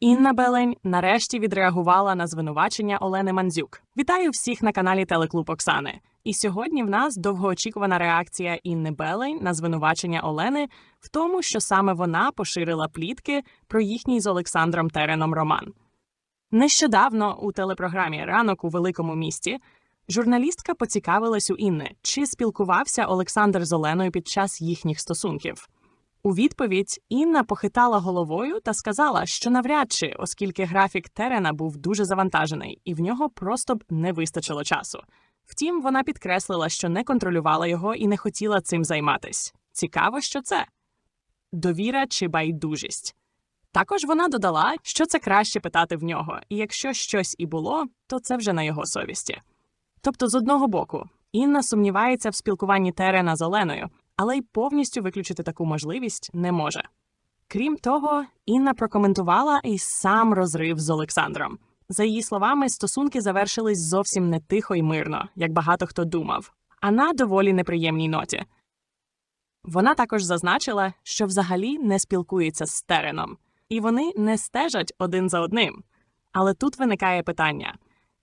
Інна Белень нарешті відреагувала на звинувачення Олени Мандзюк. Вітаю всіх на каналі Телеклуб Оксани. І сьогодні в нас довгоочікувана реакція Інни Белень на звинувачення Олени в тому, що саме вона поширила плітки про їхній з Олександром Тереном роман. Нещодавно у телепрограмі Ранок у великому місті журналістка поцікавилась у Інни, чи спілкувався Олександр з Оленою під час їхніх стосунків. У відповідь Інна похитала головою та сказала, що навряд чи, оскільки графік Терена був дуже завантажений, і в нього просто б не вистачило часу. Втім, вона підкреслила, що не контролювала його і не хотіла цим займатись. Цікаво, що це довіра чи байдужість. Також вона додала, що це краще питати в нього, і якщо щось і було, то це вже на його совісті. Тобто, з одного боку, Інна сумнівається в спілкуванні Терена з Оленою, але й повністю виключити таку можливість не може. Крім того, Інна прокоментувала і сам розрив з Олександром. За її словами, стосунки завершились зовсім не тихо й мирно, як багато хто думав, а на доволі неприємній ноті. Вона також зазначила, що взагалі не спілкується з Тереном, і вони не стежать один за одним. Але тут виникає питання: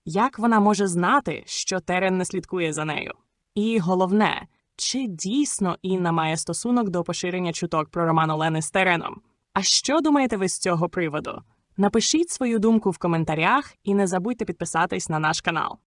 як вона може знати, що Терен не слідкує за нею? І головне, чи дійсно Інна має стосунок до поширення чуток про роман Олени з Тереном? А що думаєте ви з цього приводу? Напишіть свою думку в коментарях і не забудьте підписатись на наш канал.